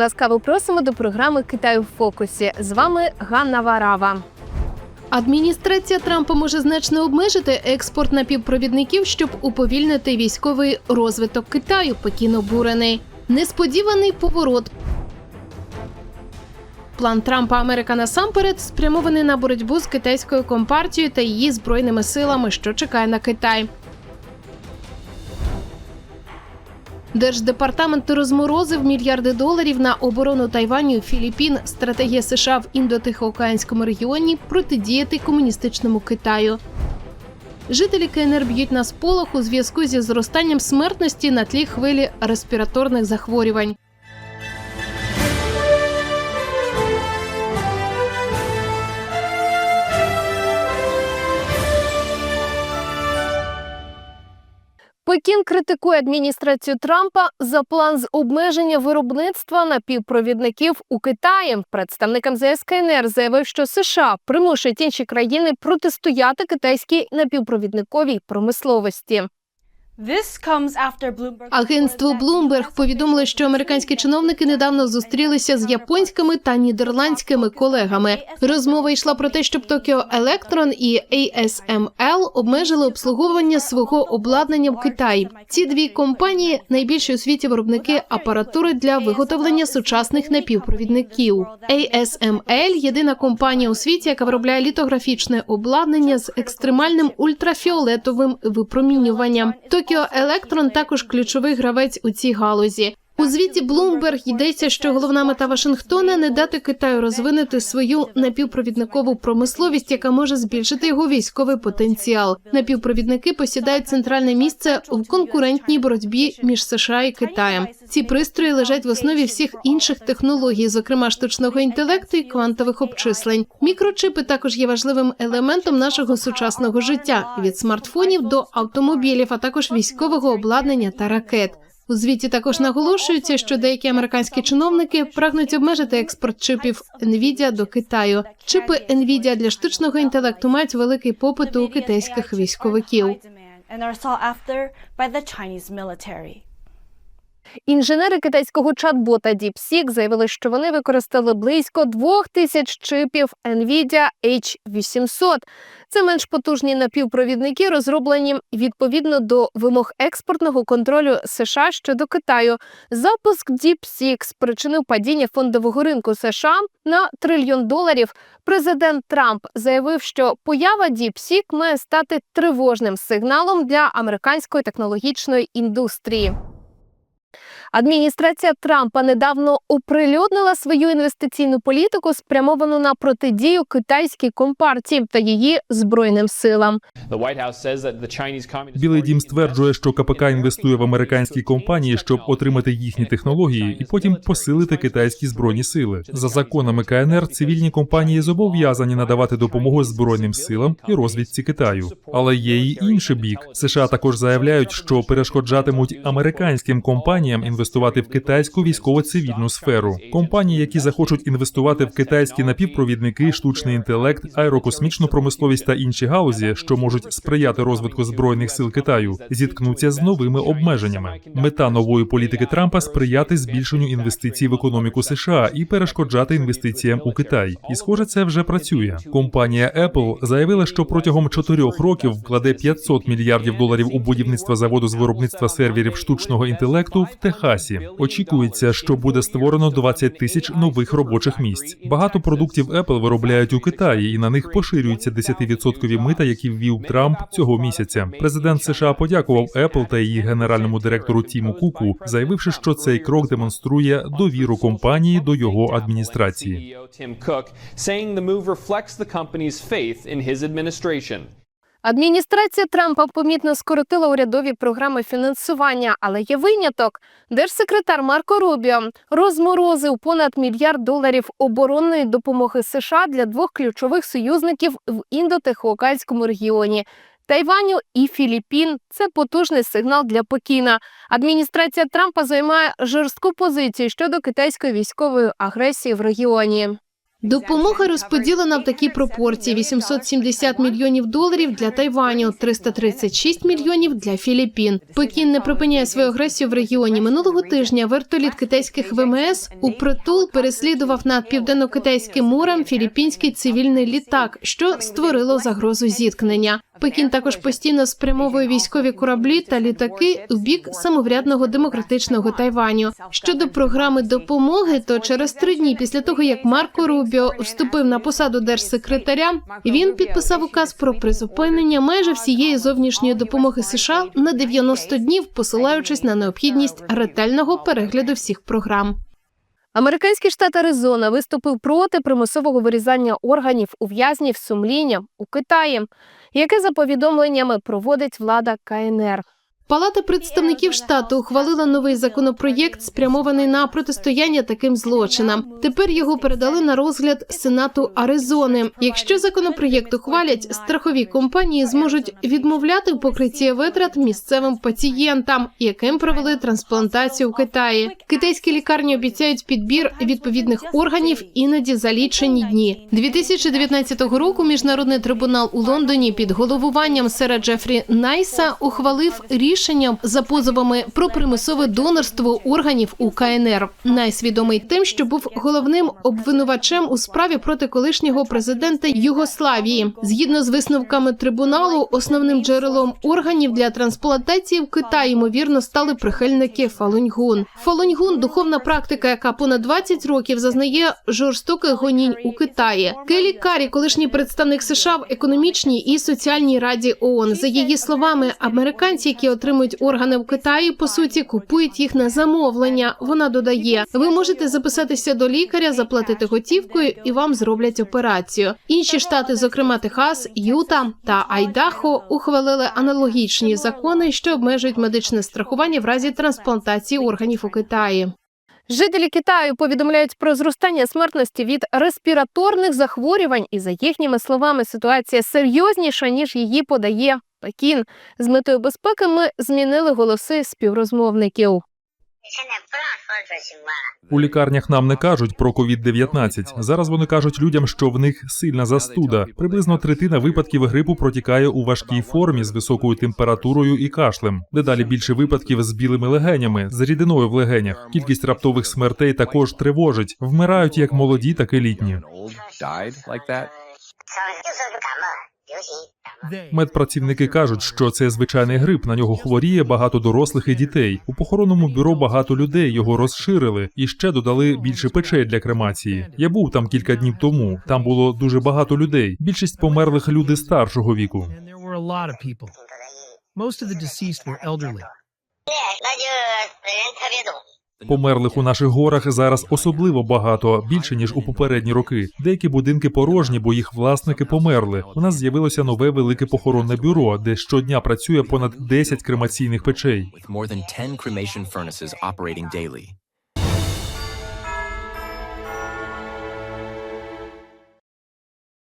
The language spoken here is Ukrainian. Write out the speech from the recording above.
Ласкаво просимо до програми Китай у фокусі. З вами Ганна Варава. Адміністрація Трампа може значно обмежити експорт напівпровідників, щоб уповільнити військовий розвиток Китаю. Пекін обурений. Несподіваний поворот. План Трампа Америка насамперед спрямований на боротьбу з китайською компартією та її збройними силами, що чекає на Китай. Держдепартамент розморозив мільярди доларів на оборону Тайваню Філіппін. Стратегія США в індотихоокеанському регіоні протидіяти комуністичному Китаю. Жителі КНР б'ють на сполох у зв'язку зі зростанням смертності на тлі хвилі респіраторних захворювань. Пекін критикує адміністрацію Трампа за план з обмеження виробництва напівпровідників у Китаї. Представникам ЗС КНР заявив, що США примушують інші країни протистояти китайській напівпровідниковій промисловості. Агентство Bloomberg повідомило, що американські чиновники недавно зустрілися з японськими та нідерландськими колегами. Розмова йшла про те, щоб Tokyo Electron і ASML обмежили обслуговування свого обладнання в Китаї. Ці дві компанії найбільші у світі виробники апаратури для виготовлення сучасних напівпровідників. ASML – єдина компанія у світі, яка виробляє літографічне обладнання з екстремальним ультрафіолетовим випромінюванням. Tokyo Електрон також ключовий гравець у цій галузі. У звіті Bloomberg йдеться, що головна мета Вашингтона не дати Китаю розвинути свою напівпровідникову промисловість, яка може збільшити його військовий потенціал. Напівпровідники посідають центральне місце в конкурентній боротьбі між США і Китаєм. Ці пристрої лежать в основі всіх інших технологій, зокрема штучного інтелекту і квантових обчислень. Мікрочипи також є важливим елементом нашого сучасного життя від смартфонів до автомобілів, а також військового обладнання та ракет. У звіті також наголошується, що деякі американські чиновники прагнуть обмежити експорт чипів NVIDIA до Китаю. Чипи NVIDIA для штучного інтелекту мають великий попит у китайських військовиків. Інженери китайського чат-бота DeepSeek заявили, що вони використали близько двох тисяч чипів NVIDIA H800. Це менш потужні напівпровідники, розроблені відповідно до вимог експортного контролю США щодо Китаю. Запуск DeepSeek спричинив падіння фондового ринку США на трильйон доларів. Президент Трамп заявив, що поява DeepSeek має стати тривожним сигналом для американської технологічної індустрії. Адміністрація Трампа недавно оприлюднила свою інвестиційну політику, спрямовану на протидію китайській компартії та її збройним силам. Білий дім стверджує, що КПК інвестує в американські компанії, щоб отримати їхні технології і потім посилити китайські збройні сили. За законами КНР цивільні компанії зобов'язані надавати допомогу збройним силам і розвідці Китаю. Але є й інший бік. США також заявляють, що перешкоджатимуть американським компаніям інвестувати в китайську військово-цивільну сферу. Компанії, які захочуть інвестувати в китайські напівпровідники, штучний інтелект, аерокосмічну промисловість та інші галузі, що можуть сприяти розвитку збройних сил Китаю, зіткнуться з новими обмеженнями. Мета нової політики Трампа сприяти збільшенню інвестицій в економіку США і перешкоджати інвестиціям у Китай. І схоже, це вже працює. Компанія Apple заявила, що протягом чотирьох років вкладе 500 мільярдів доларів у будівництво заводу з виробництва серверів штучного інтелекту в Техасі. Очікується, що буде створено 20 тисяч нових робочих місць. Багато продуктів Apple виробляють у Китаї, і на них поширюються 10-відсоткові мита, які ввів Трамп цього місяця. Президент США подякував Apple та її генеральному директору Тіму Куку, заявивши, що цей крок демонструє довіру компанії до його адміністрації. Адміністрація Трампа помітно скоротила урядові програми фінансування, але є виняток. Держсекретар Марко Рубіо розморозив понад мільярд доларів оборонної допомоги США для двох ключових союзників в індотихоокеанському регіоні. Тайваню і Філіппін це потужний сигнал для Пекіна. Адміністрація Трампа займає жорстку позицію щодо китайської військової агресії в регіоні. Допомога розподілена в такій пропорції: 870 мільйонів доларів для Тайваню, 336 мільйонів для Філіппін. Пекін не припиняє свою агресію в регіоні. Минулого тижня вертоліт китайських ВМС у притул переслідував над південно-китайським морем філіппінський цивільний літак, що створило загрозу зіткнення. Пекін також постійно спрямовує військові кораблі та літаки у бік самоврядного демократичного Тайваню. Щодо програми допомоги, то через три дні після того, як Марко Рубіо вступив на посаду держсекретаря, він підписав указ про призупинення майже всієї зовнішньої допомоги США на 90 днів, посилаючись на необхідність ретельного перегляду всіх програм. Американський штат Аризона виступив проти примусового вирізання органів у в'язнів сумління у Китаї, яке за повідомленнями проводить влада КНР. Палата представників штату ухвалила новий законопроєкт, спрямований на протистояння таким злочинам. Тепер його передали на розгляд Сенату Аризони. Якщо законопроєкт ухвалять, страхові компанії зможуть відмовляти в витрат місцевим пацієнтам, яким провели трансплантацію в Китаї. Китайські лікарні обіцяють підбір відповідних органів іноді за лічені дні. 2019 року міжнародний трибунал у Лондоні під головуванням сера Джефрі Найса ухвалив рішення за позовами про примусове донорство органів у КНР. Найсвідомий тим, що був головним обвинувачем у справі проти колишнього президента Югославії. Згідно з висновками трибуналу, основним джерелом органів для трансплантації в Китаї ймовірно стали прихильники Фалуньгун. Фалуньгун духовна практика, яка понад 20 років зазнає жорстоких гонінь у Китаї. Келі Карі, колишній представник США в економічній і соціальній раді ООН. За її словами, американці, які отримують органи в Китаї, по суті, купують їх на замовлення. Вона додає: ви можете записатися до лікаря, заплатити готівкою, і вам зроблять операцію. Інші штати, зокрема Техас, Юта та Айдахо, ухвалили аналогічні закони, що обмежують медичне страхування в разі трансплантації органів у Китаї. Жителі Китаю повідомляють про зростання смертності від респіраторних захворювань, і за їхніми словами, ситуація серйозніша ніж її подає Пекін з метою безпеки ми змінили голоси співрозмовників. У лікарнях нам не кажуть про COVID-19. Зараз вони кажуть людям, що в них сильна застуда. Приблизно третина випадків грипу протікає у важкій формі з високою температурою і кашлем. Дедалі більше випадків з білими легенями, з рідиною в легенях. Кількість раптових смертей також тривожить. Вмирають як молоді, так і літні. Медпрацівники кажуть, що це звичайний грип. На нього хворіє багато дорослих і дітей. У похоронному бюро багато людей його розширили і ще додали більше печей для кремації. Я був там кілька днів тому. Там було дуже багато людей. Більшість померлих люди старшого віку. Most of the deceased were elderly. Е, е, е, Померлих у наших горах зараз особливо багато, більше ніж у попередні роки. Деякі будинки порожні, бо їх власники померли. У нас з'явилося нове велике похоронне бюро, де щодня працює понад 10 кремаційних печей.